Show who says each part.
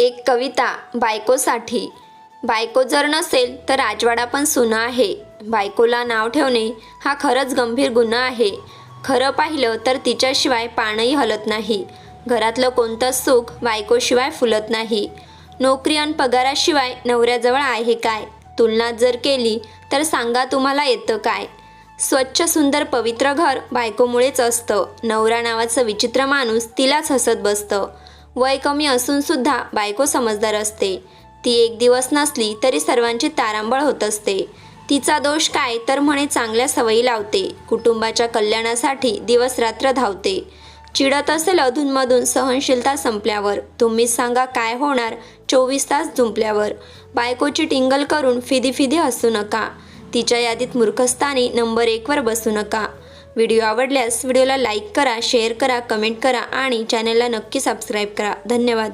Speaker 1: एक कविता बायकोसाठी. बायको जर नसेल तर राजवाडा पण सुना आहे. बायकोला नाव ठेवणे हा खरंच गंभीर गुन्हा आहे. खरं पाहिलं तर तिच्याशिवाय पानही हलत नाही. घरातलं कोणतंच सुख बायकोशिवाय फुलत नाही. नोकरी आणि पगाराशिवाय नवऱ्याजवळ आहे काय? तुलना जर केली तर सांगा तुम्हाला येतं काय? स्वच्छ सुंदर पवित्र घर बायकोमुळेच असतं. नवरा नावाचं विचित्र माणूस तिलाच हसत बसतं. वय कमी असून सुद्धा बायको समजदार असते. ती एक दिवस नसली तरी सर्वांची तारांबळ होत असते. तिचा दोष काय तर म्हणे चांगल्या सवयी लावते. कुटुंबाच्या कल्याणासाठी दिवस रात्र धावते. चिडत असेल अधूनमधून सहनशीलता संपल्यावर. तुम्हीच सांगा काय होणार? चोवीस तास झुंपल्यावर बायकोची टिंगल करून फिदी फिदी हसू नका. तिच्या यादीत मूर्खस्थानी नंबर एकवर बसू नका. व्हिडिओ आवडल्यास व्हिडिओला लाईक करा शेअर करा कमेंट करा आणि चॅनलला नक्की सबस्क्राईब करा. धन्यवाद.